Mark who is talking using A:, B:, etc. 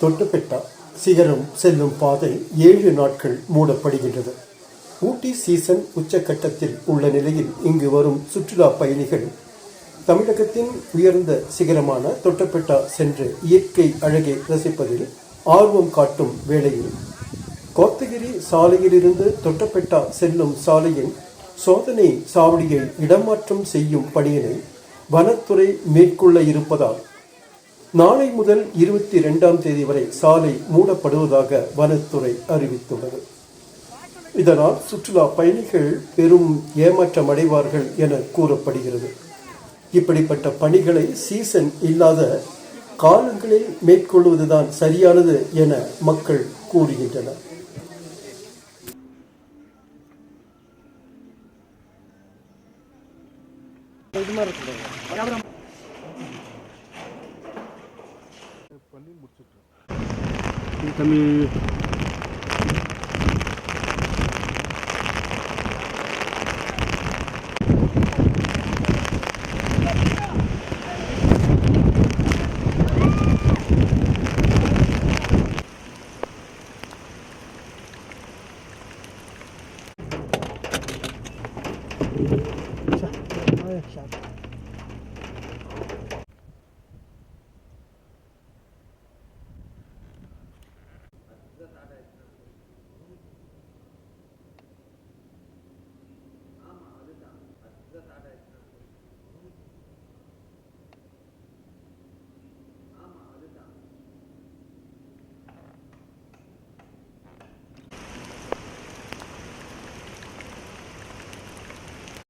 A: தொட்டுப்பெட்டா சிகரம் செல்லும் பாதை ஏழு நாட்கள் மூடப்படுகின்றது. ஊட்டி சீசன் உச்சக்கட்டத்தில் உள்ள நிலையில் இங்கு வரும் சுற்றுலா பயணிகள் தமிழகத்தின் உயர்ந்த சிகரமான தொட்டப்பெட்டா சென்று இயற்கை அழகை ரசிப்பதில் ஆர்வம் காட்டும் வேளையில் கோத்தகிரி சாலையிலிருந்து தொட்டப்பெட்டா செல்லும் சாலையின் சோதனை சாவடியை இடமாற்றம் செய்யும் பணியினை வனத்துறை மேற்கொள்ள இருப்பதால் நாளை முதல் இருபத்தி இரண்டாம் தேதி வரை சாலை மூடப்படுவதாக வனத்துறை அறிவித்துள்ளது. இதனால் சுற்றுலா பயணிகள் பெரும் ஏமாற்றம் அடைவார்கள் என கூறப்படுகிறது. இப்படிப்பட்ட பணிகளை சீசன் இல்லாத காலங்களில் மேற்கொள்வதுதான் சரியானது என மக்கள் கூறுகின்றனர்.
B: தம்பி 下哎呀下。